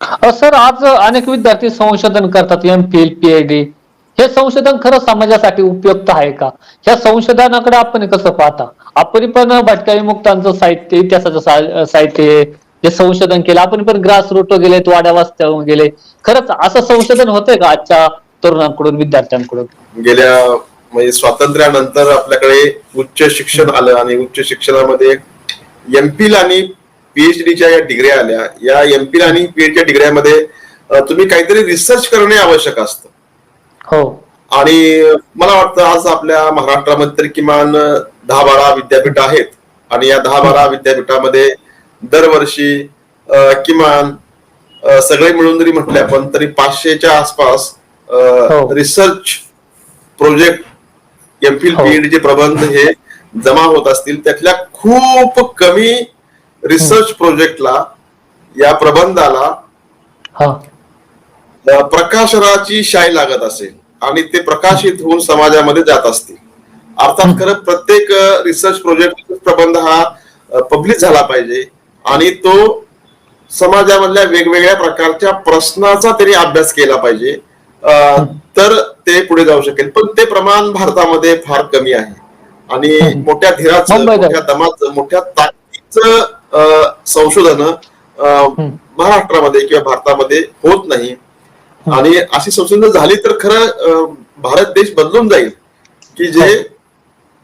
Sir आज अनेक विद्यार्थी संशोधन करतात एम फिल पीएचडी हे संशोधन खरं समाजासाठी उपयुक्त आहे का? ह्या संशोधनाकडे आपण कसं पाहता? आपण पण भटक्या विमुक्तांचं साहित्य इतिहासाचं साहित्य जे संशोधन केलं. आपण पण ग्रास रूट गेले वाड्या वाजत्यावर गेले. खरंच असं संशोधन होतंय का आजच्या तरुणांकडून विद्यार्थ्यांकडून? गेल्या म्हणजे स्वातंत्र्यानंतर आपल्याकडे उच्च शिक्षण आलं आणि उच्च शिक्षणामध्ये एमपील आणि पीएचडीच्या या डिग्र्या आल्या या एमपील आणि पीएचडी डिग्र्यामध्ये तुम्ही काहीतरी रिसर्च करणे आवश्यक असतं हो आणि मला वाटतं आज आपल्या महाराष्ट्रामध्ये तरी किमान दहा बारा विद्यापीठ आहेत आणि या दहा बारा विद्यापीठामध्ये दरवर्षी किमान सगळे मिळून जरी म्हटले आपण तरी पाचशेच्या आसपास. Research project MPhil. पीएचडीचे प्रबंध हे जमा होत असतील त्यातल्या खूप कमी रिसर्च प्रोजेक्टला या प्रबंधाला प्रकाशनाची शाई लागत असेल आणि ते प्रकाशित होऊन समाजामध्ये जात असतील. अर्थात खरं प्रत्येक रिसर्च प्रोजेक्ट प्रबंध हा पब्लिश झाला पाहिजे आणि तो समाजामधल्या वेगवेगळ्या प्रकारच्या प्रश्नाचा त्यांनी अभ्यास केला पाहिजे. तर ते पुढे जाऊ शकेल. पण ते प्रमाण भारतामध्ये फार कमी आहे. आणि मोठ्या धीराचं. मोठ्या दमाचं मोठ्या ताकदीचं संशोधन महाराष्ट्रामध्ये किंवा भारतामध्ये होत नाही. आणि अशी संशोधन झाली तर खरं भारत देश बदलून जाईल. की जे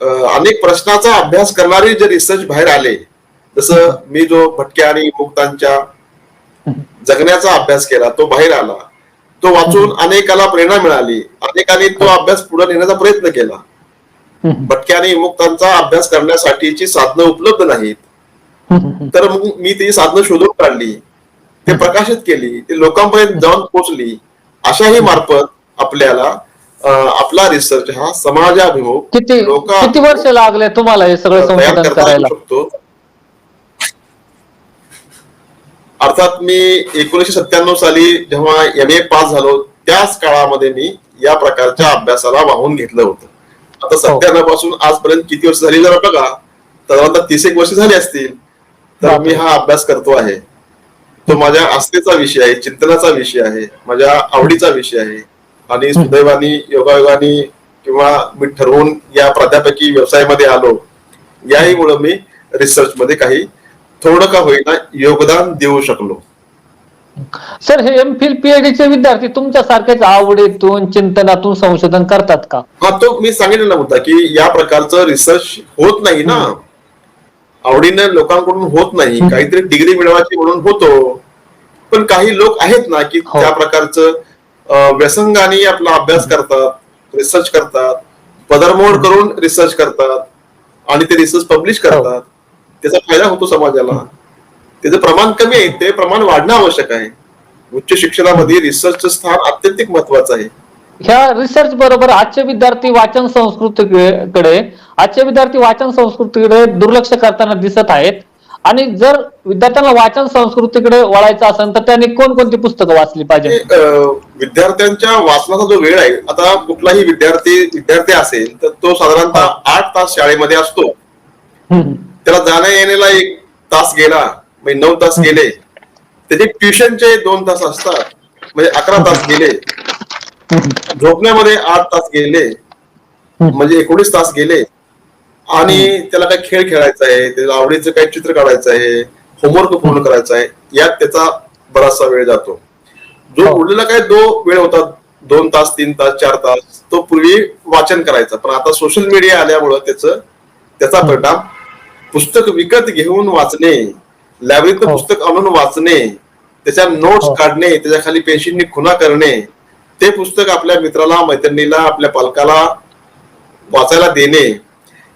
अं, अनेक प्रश्नाचा अभ्यास करणारे जे रिसर्च बाहेर आले जसं मी जो भटक्या आणि मुक्तांच्या जगण्याचा अभ्यास केला तो बाहेर आला. तो वाचून अनेकाला प्रेरणा मिळाली. अनेकांनी तो अभ्यास पुढे नेण्याचा प्रयत्न केला. भटक्या आणि मुक्तांचा अभ्यास करण्यासाठीची साधनं उपलब्ध नाहीत. तर मग मी ती साधनं शोधून काढली. ते प्रकाशित केली ते लोकांपर्यंत जाऊन पोहोचली अशाही मार्फत आपल्याला आपला रिसर्च हा समाजाभिमुख किती लोका- किती वर्ष लागले तुम्हाला हे सगळं संशोधन करायला? शकतो. अर्थात मी एकोणीशे सत्त्याण्णव साली जेव्हा एम ए पास झालो त्याच काळामध्ये मी या प्रकारच्या अभ्यासाला वाहून घेतलं होतं. आता सत्त्याण्णवपासून आजपर्यंत किती वर्ष झाली? जरा बघा साधारणतः तीस एक वर्ष झाली असतील. तर मी हा अभ्यास करतो आहे. तो माझ्या आस्थेचा विषय आहे चिंतनाचा विषय आहे माझ्या आवडीचा विषय आहे. आणि सुदैवानी योगायोगाने किंवा मी ठरवून या प्राध्यापकी व्यवसायामध्ये आलो याहीमुळे मी रिसर्च मध्ये काही थोडं का होईना योगदान देऊ शकलो. सर हे एम फिल पीएचडीचे विद्यार्थी तुमच्या सारखेच आवडीतून चिंतनातून संशोधन करतात का? हा तो मी सांगितलं ना मुद्दा की या प्रकारचं रिसर्च होत नाही ना. आवडीनं लोकांकडून होत नाही काहीतरी डिग्री मिळवायची म्हणून होतो. पण काही लोक आहेत ना की हो. त्या प्रकारचं व्यसंगाने आपला अभ्यास करतात रिसर्च करतात पदरमोड करून रिसर्च करतात आणि ते रिसर्च पब्लिश करतात. त्याचा फायदा होतो समाजाला. त्याचं प्रमाण कमी आहे ते प्रमाण वाढणं आवश्यक आहे. उच्च शिक्षणामध्ये रिसर्चचं स्थान अत्यंतिक महत्वाचं आहे. ह्या रिसर्च बरोबर आजचे विद्यार्थी वाचन संस्कृतीकडे आजचे विद्यार्थी वाचन संस्कृतीकडे दुर्लक्ष करताना दिसत आहेत. आणि जर विद्यार्थ्यांना वाचन संस्कृतीकडे वळायचं असेल तर त्यांनी कोणकोणती पुस्तकं वाचली पाहिजे? विद्यार्थ्यांच्या वाचनाचा जो वेळ आहे आता कुठलाही विद्यार्थी विद्यार्थी असेल तर तो साधारणतः आठ तास शाळेमध्ये असतो. त्याला जाण्या येण्याला एक तास गेला म्हणजे नऊ तास गेले. त्याचे ट्युशनचे दोन तास असतात म्हणजे अकरा तास गेले. झोपण्यामध्ये आठ तास गेले म्हणजे एकोणीस तास गेले आणि त्याला काही खेळ खेळायचा आहे त्याला आवडीचं काही चित्र काढायचं आहे होमवर्क पूर्ण करायचा आहे यात त्याचा बराचसा वेळ जातो जो हो. उरलेला काय दो वेळ होता दोन तास तीन तास चार तास तो पूर्वी वाचन करायचा पण आता सोशल मीडिया आल्यामुळं त्याचं त्याचा परिणाम पुस्तक विकत घेऊन वाचणे लायब्ररीतलं हो. पुस्तक आणून वाचणे त्याच्या नोट्स हो. काढणे त्याच्याखाली पेन्शिलनी खुना करणे ते पुस्तक आपल्या मित्राला मैत्रिणीला आपल्या पालकाला वाचायला देणे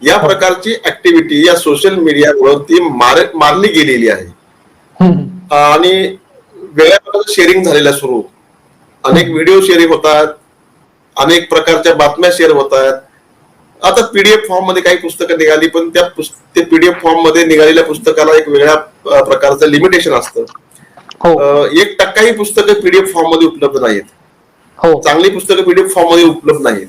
या प्रकारची ऍक्टिव्हिटी या सोशल मीडियामुळे ती मार मारली गेलेली आहे. आणि वेगळ्या प्रकारचं शेअरिंग झालेलं आहे सुरू. अनेक व्हिडिओ शेअरिंग होतात अनेक प्रकारच्या बातम्या शेअर होतात. आता पीडीएफ फॉर्ममध्ये काही पुस्तकं निघाली पण त्या ते पीडीएफ फॉर्ममध्ये निघालेल्या पुस्तकाला एक वेगळ्या प्रकारचं लिमिटेशन असतं. हो. एक टक्काही पुस्तकं पीडीएफ फॉर्ममध्ये उपलब्ध नाहीत हो. चांगली पुस्तकं पीडीएफ फॉर्ममध्ये उपलब्ध नाहीत.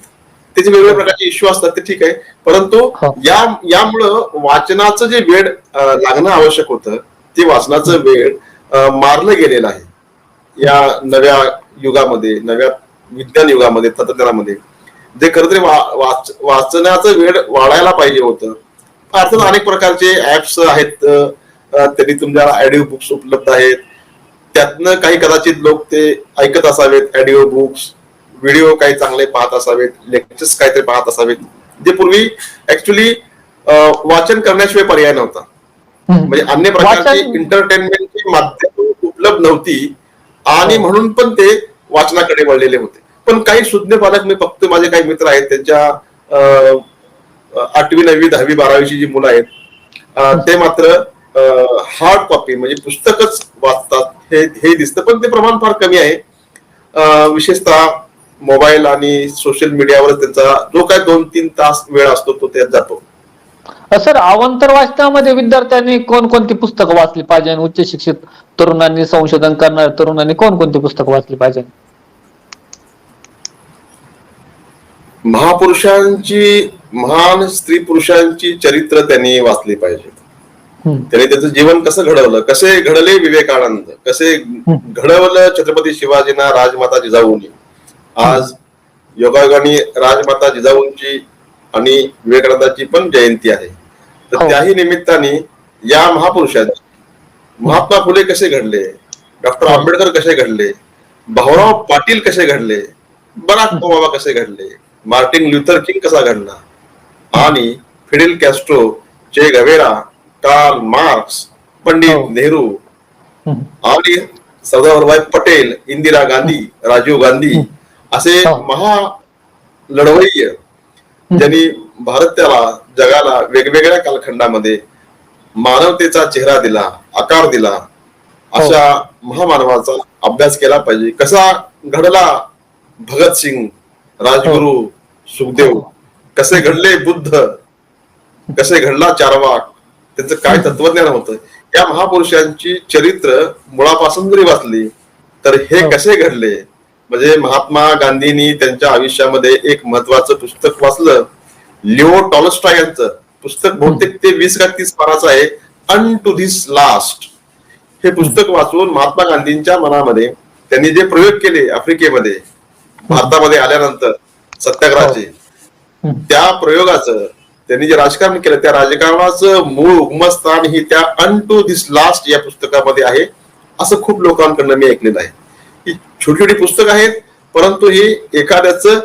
त्याचे वेगवेगळ्या प्रकारचे इश्यू असतात ते ठीक आहे. परंतु हो. या यामुळं वाचनाचं जे वेळ लागणं आवश्यक होतं ते वाचनाचं वेळ मारलं गेलेलं आहे. या नव्या युगामध्ये नव्या विज्ञान युगामध्ये तंत्रज्ञानामध्ये. जे खरं तरी वाचण्याचं वेळ वाढायला पाहिजे होतं. अर्थात अनेक प्रकारचे ऍप्स आहेत त्यांनी तुमच्या ऑडिओ बुक्स उपलब्ध आहेत. त्यातनं काही कदाचित लोक ते ऐकत असावेत ऑडिओ बुक्स व्हिडिओ काही चांगले पाहत असावेत लेक्चर्स काहीतरी पाहत असावेत. जे पूर्वी ऍक्च्युली वाचन करण्याशिवाय पर्याय नव्हता. म्हणजे अन्य प्रकारची एंटरटेनमेंटची माध्यम उपलब्ध नव्हती आणि म्हणून पण ते वाचनाकडे वळलेले होते. पण काही सुज्ञ पालक मी फक्त माझे काही मित्र आहेत त्यांच्या आठवी नववी दहावी बारावीची जी मुलं आहेत ते मात्र हार्ड कॉपी म्हणजे पुस्तकच वाचतात हे हे दिसतं. पण ते प्रमाण फार कमी आहे. विशेषतः मोबाईल आणि सोशल मीडियावर त्यांचा जो काय दोन तीन तास वेळ असतो तो त्यात जातो. सर अवांतर वाचनामध्ये विद्यार्थ्यांनी कोणकोणती पुस्तकं वाचली पाहिजे? आणि उच्च शिक्षित तरुणांनी संशोधन करणाऱ्या तरुणांनी कोणकोणती पुस्तकं वाचली पाहिजे? महापुरुषांची महान स्त्री पुरुषांची चरित्र त्यांनी वाचली पाहिजे. हम्म. त्यांनी त्याचं जीवन कसं घडवलं? कसे घडले विवेकानंद? कसे घडवलं छत्रपती शिवाजींना राजमाता जिजाऊंनी? आज योगायोगाने राजमाता जिजाऊंची आणि विवेकानंदाची पण जयंती आहे. तर हो. त्याही निमित्ताने या महापुरुषांनी महात्मा फुले कसे घडले? डॉक्टर आंबेडकर कसे घडले? भाऊराव पाटील कसे घडले? बराक ओबामा कसे घडले? मार्टिन ल्युथर किंग कसा घडला? आणि Fidel Castro Che Guevara Karl Marx Pandit हो. नेहरू. आणि सरदार वल्लभभाई पटेल इंदिरा गांधी राजीव गांधी असे हो. महा लढवय्य ज्यांनी भारताला जगाला वेगवेगळ्या कालखंडामध्ये मानवतेचा चेहरा दिला आकार दिला अशा महामानवाचा अभ्यास केला पाहिजे. कसा घडला भगतसिंग राजगुरु सुखदेव? कसे घडले बुद्ध? कसे घडला चारवाक? त्यांचं काय तत्वज्ञान होतं? या महापुरुषांची चरित्र मुळापासून जरी वाचली तर हे हो. कसे घडले? म्हणजे महात्मा गांधींनी त्यांच्या आयुष्यामध्ये एक महत्वाचं पुस्तक वाचलं. लिओ टॉलस्टॉय यांचं पुस्तक बहुतेक ते वीस का तीस पानाचं आहे अन टू धिस लास्ट. हे पुस्तक वाचून महात्मा गांधींच्या मनामध्ये त्यांनी जे प्रयोग केले आफ्रिकेमध्ये भारतामध्ये आल्यानंतर सत्याग्रहाचे हम्म. त्या प्रयोगाचं त्यांनी जे राजकारण केलं त्या राजकारणाचं मूळ उगमस्थान ही त्या अन टू धिस लास्ट या पुस्तकामध्ये आहे असं खूप लोकांकडनं मी ऐकलेलं आहे ही छोटी छोटी पुस्तकं आहेत परंतु ही एखाद्याचं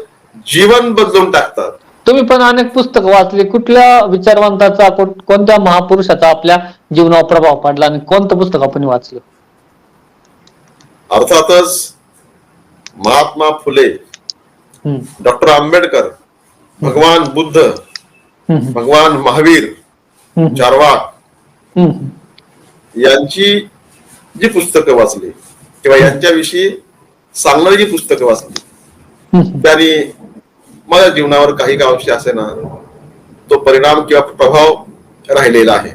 जीवन बदलून टाकतात तुम्ही पण अनेक पुस्तकं वाचली कुठल्या विचारवंताचा कोण- कोणत्या महापुरुषाचा आपल्या जीवनावर प्रभाव पडला आणि कोणतं पुस्तक आपण वाचलं अर्थातच महात्मा फुले. डॉक्टर आंबेडकर भगवान बुद्ध. भगवान महावीर हम्म. चारवाक यांची जी पुस्तकं वाचली किंवा यांच्याविषयी सांगणारी जी पुस्तकं वाचली त्यांनी माझ्या जीवनावर काही का असे ना तो परिणाम किंवा प्रभाव राहिलेला आहे